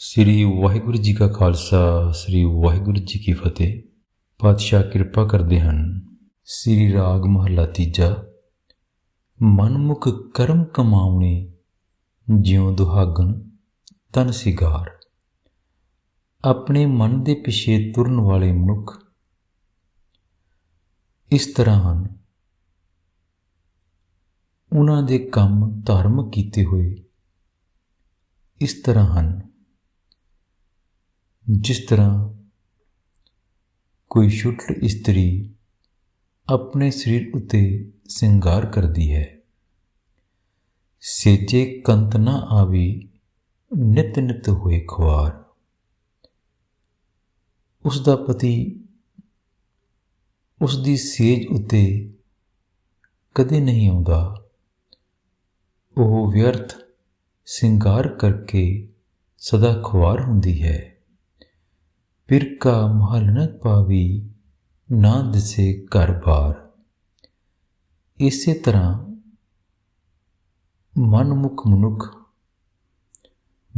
ਸ੍ਰੀ ਵਾਹਿਗੁਰੂ ਜੀ ਕਾ ਖਾਲਸਾ, ਸ੍ਰੀ ਵਾਹਿਗੁਰੂ ਜੀ ਕੀ ਫਤਿਹ। ਪਾਤਸ਼ਾਹ ਕਿਰਪਾ ਕਰਦੇ ਹਨ। ਸ੍ਰੀ ਰਾਗ ਮਹਲਾ ਤੀਜਾ। ਮਨਮੁਖ ਕਰਮ ਕਮਾਉਣੇ, ਜਿਉ ਦੁਹਾਗਣ ਤਨ ਸਿਗਾਰ। ਆਪਣੇ ਮਨ ਦੇ ਪਿਛੇ ਤੁਰਨ ਵਾਲੇ ਮਨੁੱਖ ਇਸ ਤਰ੍ਹਾਂ ਹਨ। ਉਹਨਾਂ ਦੇ ਕੰਮ ਧਰਮ ਕੀਤੇ ਹੋਏ ਇਸ ਤਰ੍ਹਾਂ ਹਨ। ਜਿਸ ਤਰ੍ਹਾਂ ਕੋਈ ਸ਼ੁੱਟ ਇਸਤਰੀ ਆਪਣੇ ਸਰੀਰ ਉਤੇ ਸ਼ਿੰਗਾਰ ਕਰਦੀ ਹੈ, ਸੇਜੇ ਕੰਤ ਨਾ ਆਵੇ ਨਿਤ ਨਿਤ ਹੋਏ ਖੁਆਰ। ਉਸ ਦਾ ਪਤੀ ਉਸ ਦੀ ਸੇਜ ਉਤੇ ਕਦੇ ਨਹੀਂ ਆਉਂਦਾ। ਉਹ ਵਿਅਰਥ ਸ਼ਿੰਗਾਰ ਕਰਕੇ ਸਦਾ ਖੁਆਰ ਹੁੰਦੀ ਹੈ। ਪਿਰਕਾ ਮਹਲ ਨ ਪਾਵੀ ਨਾ ਦਿਸੇ ਘਰ-ਬਾਰ ਇਸੇ ਤਰ੍ਹਾਂ ਮਨਮੁਖ ਮਨੁੱਖ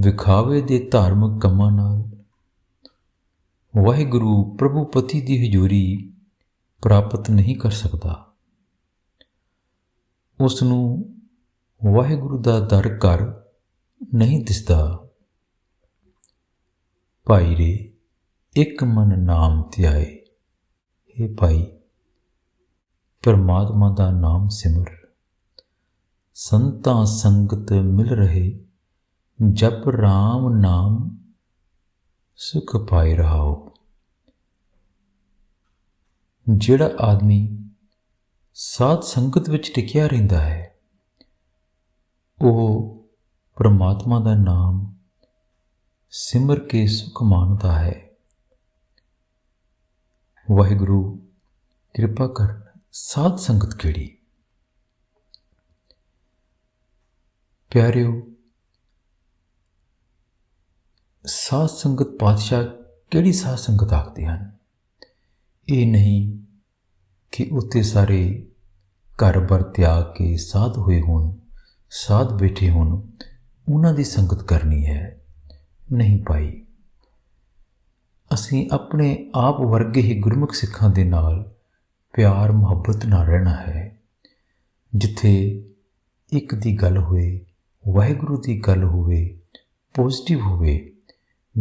ਵਿਖਾਵੇ ਦੇ ਧਾਰਮਿਕ ਕੰਮਾਂ ਨਾਲ ਵਾਹਿਗੁਰੂ ਪ੍ਰਭੂ ਪਤੀ ਦੀ ਹਜ਼ੂਰੀ ਪ੍ਰਾਪਤ ਨਹੀਂ ਕਰ ਸਕਦਾ। ਉਸ ਨੂੰ ਵਾਹਿਗੁਰੂ ਦਾ ਦਰ ਘਰ ਨਹੀਂ ਦਿਸਦਾ। ਭਾਈ ਰੇ ਇੱਕ ਮਨ ਨਾਮ ਧਿਆਏ। ਇਹ ਭਾਈ, ਪਰਮਾਤਮਾ ਦਾ ਨਾਮ ਸਿਮਰ। ਸੰਤਾਂ ਸੰਗਤ ਮਿਲ ਰਹੇ, ਜਪ ਰਾਮ ਨਾਮ ਸੁਖ ਪਾਈ ਰਹਾਓ। ਜਿਹੜਾ ਆਦਮੀ ਸਾਧ ਸੰਗਤ ਵਿੱਚ ਟਿਕਿਆ ਰਹਿੰਦਾ ਹੈ, ਉਹ ਪਰਮਾਤਮਾ ਦਾ ਨਾਮ ਸਿਮਰ ਕੇ ਸੁਖ ਮਾਣਦਾ ਹੈ। ਵਾਹਿਗੁਰੂ, ਕਿਰਪਾ ਕਰ, ਸਾਧ ਸੰਗਤ ਕਿਹੜੀ? ਪਿਆਰਿਓ, ਸਾਧ ਸੰਗਤ ਪਾਤਸ਼ਾਹ ਕਿਹੜੀ ਸਾਧ ਸੰਗਤ ਆਖਦੇ ਹਨ? ਇਹ ਨਹੀਂ ਕਿ ਉੱਤੇ ਸਾਰੇ ਘਰ-ਬਾਰ ਤਿਆਗ ਕੇ ਸਾਧ ਹੋਏ ਹੋਣ, ਸਾਧ ਬੈਠੇ ਹੋਣ, ਉਹਨਾਂ ਦੀ ਸੰਗਤ ਕਰਨੀ ਹੈ। ਨਹੀਂ ਪਾਈ ਅਸੀਂ ਆਪਣੇ ਆਪ ਵਰਗੇ ਹੀ ਗੁਰਮੁਖ ਸਿੱਖਾਂ ਦੇ ਨਾਲ ਪਿਆਰ, ਮੁਹੱਬਤ ਨਾਲ ਰਹਿਣਾ ਹੈ। ਜਿੱਥੇ ਇੱਕ ਦੀ ਗੱਲ ਹੋਵੇ, ਵਾਹਿਗੁਰੂ ਦੀ ਗੱਲ ਹੋਵੇ ਪੋਜ਼ਿਟਿਵ ਹੋਵੇ,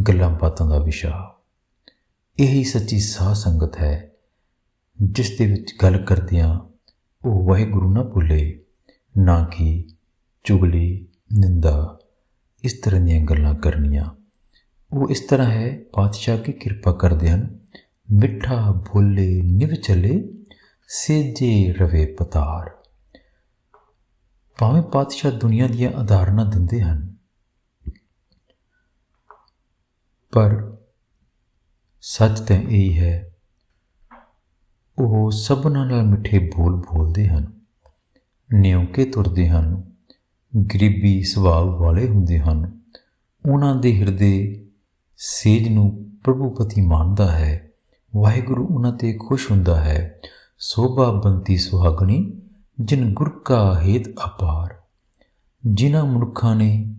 ਗੱਲਾਂ ਬਾਤਾਂ ਦਾ ਵਿਸ਼ਾ। ਇਹੀ ਸੱਚੀ ਸਾਧ ਸੰਗਤ ਹੈ, ਜਿਸ ਦੇ ਵਿੱਚ ਗੱਲ ਕਰਦਿਆਂ ਉਹ ਵਾਹਿਗੁਰੂ ਨਾ ਭੁੱਲੇ, ਨਾ ਕਿ ਚੁਗਲੀ, ਨਿੰਦਾ, ਇਸ ਤਰ੍ਹਾਂ ਦੀਆਂ ਗੱਲਾਂ ਕਰਨੀਆਂ। ਉਹ ਇਸ ਤਰ੍ਹਾਂ ਹੈ ਪਾਤਸ਼ਾਹ ਕੀ ਕਿਰਪਾ ਕਰਦੇ ਹਨ। ਮਿੱਠਾ ਭੋਲੇ ਨਿਵ ਚਲੇ, ਸੇਜੇ ਰਵੇ ਪਤਾਰ। ਭਾਵੇਂ ਪਾਤਸ਼ਾਹ ਦੁਨੀਆ ਦੀਆਂ ਆਧਾਰਨਾਂ ਦਿੰਦੇ ਹਨ, ਪਰ ਸੱਚ ਤਾਂ ਇਹ ਹੈ, ਉਹ ਸਭਨਾਂ ਨਾਲ ਮਿੱਠੇ ਬੋਲ ਬੋਲਦੇ ਹਨ। ਨਿਉਕੇ ਤੁਰਦੇ ਹਨ, ਗਰੀਬੀ ਸੁਭਾਅ ਵਾਲੇ ਹੁੰਦੇ ਹਨ। ਉਹਨਾਂ ਦੇ ਹਿਰਦੇ ਸੇਜ ਨੂੰ ਪ੍ਰਭੂਪਤੀ ਮੰਨਦਾ ਹੈ, ਵਾਹਿਗੁਰੂ ਉਹਨਾਂ ਤੇ ਖੁਸ਼ ਹੁੰਦਾ ਹੈ। ਸੋਭਾ ਬੰਤੀ ਸੁਹਾਗਣੀ, ਜਿਨ ਗੁਰ ਕਾ ਹੇਤ ਅਪਾਰ। ਜਿਨ੍ਹਾਂ ਮਨੁੱਖਾਂ ਨੇ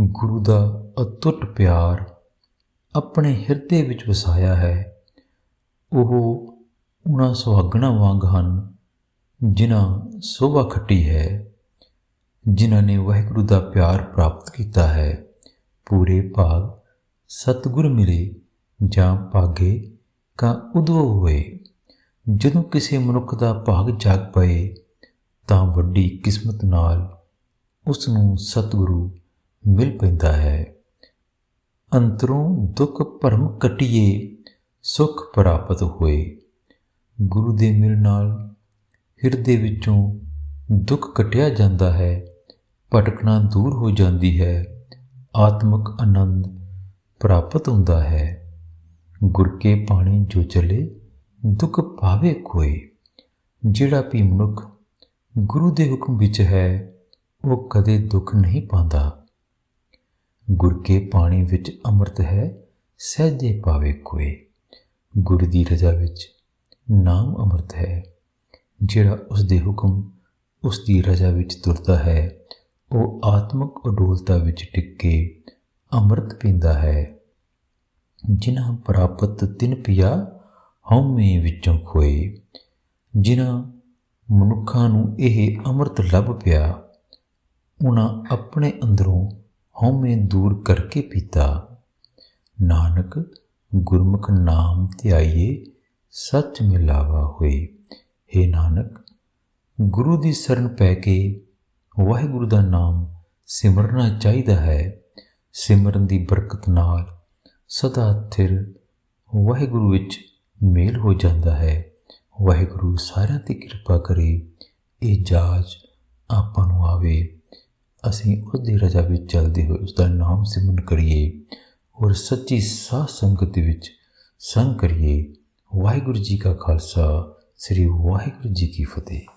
ਗੁਰੂ ਦਾ ਅਤੁੱਟ ਪਿਆਰ ਆਪਣੇ ਹਿਰਦੇ ਵਿੱਚ ਵਸਾਇਆ ਹੈ, ਉਹ ਉਹਨਾਂ ਸੁਹਾਗਣਾ ਵਾਂਗ ਹਨ, ਜਿਨ੍ਹਾਂ ਸੋਭਾ ਖੱਟੀ ਹੈ, ਜਿਨ੍ਹਾਂ ਨੇ ਵਾਹਿਗੁਰੂ ਦਾ ਪਿਆਰ ਪ੍ਰਾਪਤ ਕੀਤਾ ਹੈ। ਪੂਰੇ ਭਾਗ ਸਤਿਗੁਰ ਮਿਲੇ ਜਾਂ ਭਾਗੇ ਕਾ ਉਦਵ ਹੋਏ। ਜਦੋਂ ਕਿਸੇ ਮਨੁੱਖ ਦਾ ਭਾਗ ਜਾਗ ਪਏ, ਤਾਂ ਵੱਡੀ ਕਿਸਮਤ ਨਾਲ ਉਸ ਨੂੰ ਸਤਿਗੁਰੂ ਮਿਲ ਪੈਂਦਾ ਹੈ। ਅੰਤਰੋਂ ਦੁੱਖ ਭਰਮ ਕਟਿਏ, ਸੁਖ ਪ੍ਰਾਪਤ ਹੋਏ। ਗੁਰੂ ਦੇ ਮਿਲ ਨਾਲ ਹਿਰਦੇ ਵਿੱਚੋਂ ਦੁੱਖ ਕਟਿਆ ਜਾਂਦਾ ਹੈ, ਭਟਕਣਾ ਦੂਰ ਹੋ ਜਾਂਦੀ ਹੈ। ਆਤਮਿਕ ਆਨੰਦ ਪ੍ਰਾਪਤ ਹੁੰਦਾ ਹੈ। ਗੁਰ ਕੇ ਪਾਣੀ ਜੋ ਚਲੇ ਦੁੱਖ ਪਾਵੇ ਕੋਈ ਜਿਹੜਾ ਵੀ ਮਨੁੱਖ ਗੁਰੂ ਦੇ ਹੁਕਮ ਵਿੱਚ ਹੈ, ਉਹ ਕਦੇ ਦੁੱਖ ਨਹੀਂ ਪਾਉਂਦਾ। ਗੁਰ ਕੇ ਪਾਣੀ ਵਿੱਚ ਅੰਮ੍ਰਿਤ ਹੈ, ਸਹਿਜੇ ਪਾਵੇ ਕੋਈ ਗੁਰ ਦੀ ਰਜ਼ਾ ਵਿੱਚ ਨਾਮ ਅੰਮ੍ਰਿਤ ਹੈ। ਜਿਹੜਾ ਉਸ ਦੇ ਹੁਕਮ ਉਸ ਦੀ ਰਜ਼ਾ ਵਿੱਚ ਤੁਰਦਾ ਹੈ, ਉਹ ਆਤਮਿਕ ਅਡੋਲਤਾ ਵਿੱਚ ਟਿੱਕੇ ਅੰਮ੍ਰਿਤ ਪੀਂਦਾ ਹੈ। ਜਿਨ੍ਹਾਂ ਪ੍ਰਾਪਤ ਤਿਨ ਪਿਆ ਹਉਮੈ ਵਿੱਚੋਂ ਖੋਏ। ਜਿਨ੍ਹਾਂ ਮਨੁੱਖਾਂ ਨੂੰ ਇਹ ਅੰਮ੍ਰਿਤ ਲੱਭ ਪਿਆ ਉਹਨਾਂ ਆਪਣੇ ਅੰਦਰੋਂ ਹਉਮੈ ਦੂਰ ਕਰਕੇ ਪੀਤਾ। ਨਾਨਕ, ਗੁਰਮੁਖ ਨਾਮ ਧਿਆਈਏ, ਸੱਚ ਮਿਲਾਵਾ ਹੋਏ। हे ਨਾਨਕ, ਗੁਰੂ ਦੀ ਸ਼ਰਨ ਪੈ ਕੇ ਵਾਹਿਗੁਰੂ ਦਾ ਨਾਮ ਸਿਮਰਨਾ ਚਾਹੀਦਾ ਹੈ। ਸਿਮਰਨ ਦੀ ਬਰਕਤ ਨਾਲ ਸਦਾ ਥਿਰ ਵਾਹਿਗੁਰੂ ਵਿੱਚ ਮੇਲ ਹੋ ਜਾਂਦਾ ਹੈ। ਵਾਹਿਗੁਰੂ ਸਾਰਿਆਂ ਤੇ ਕਿਰਪਾ ਕਰੇ, ਇਹ ਜਾਜ ਆਪਾਂ ਨੂੰ ਆਵੇ। ਅਸੀਂ ਉਸ ਦੀ ਰਜ਼ਾ ਵਿੱਚ ਚੱਲਦੇ ਹੋਏ ਉਸ ਦਾ ਨਾਮ ਸਿਮਰਨ ਕਰੀਏ ਔਰ ਸੱਚੀ ਸਾਧ ਸੰਗਤ ਦੇ ਵਿੱਚ ਸੰਗ ਕਰੀਏ। ਵਾਹਿਗੁਰੂ ਜੀ ਕਾ ਖਾਲਸਾ, ਸ੍ਰੀ ਵਾਹਿਗੁਰੂ ਜੀ ਕੀ ਫਤਿਹ।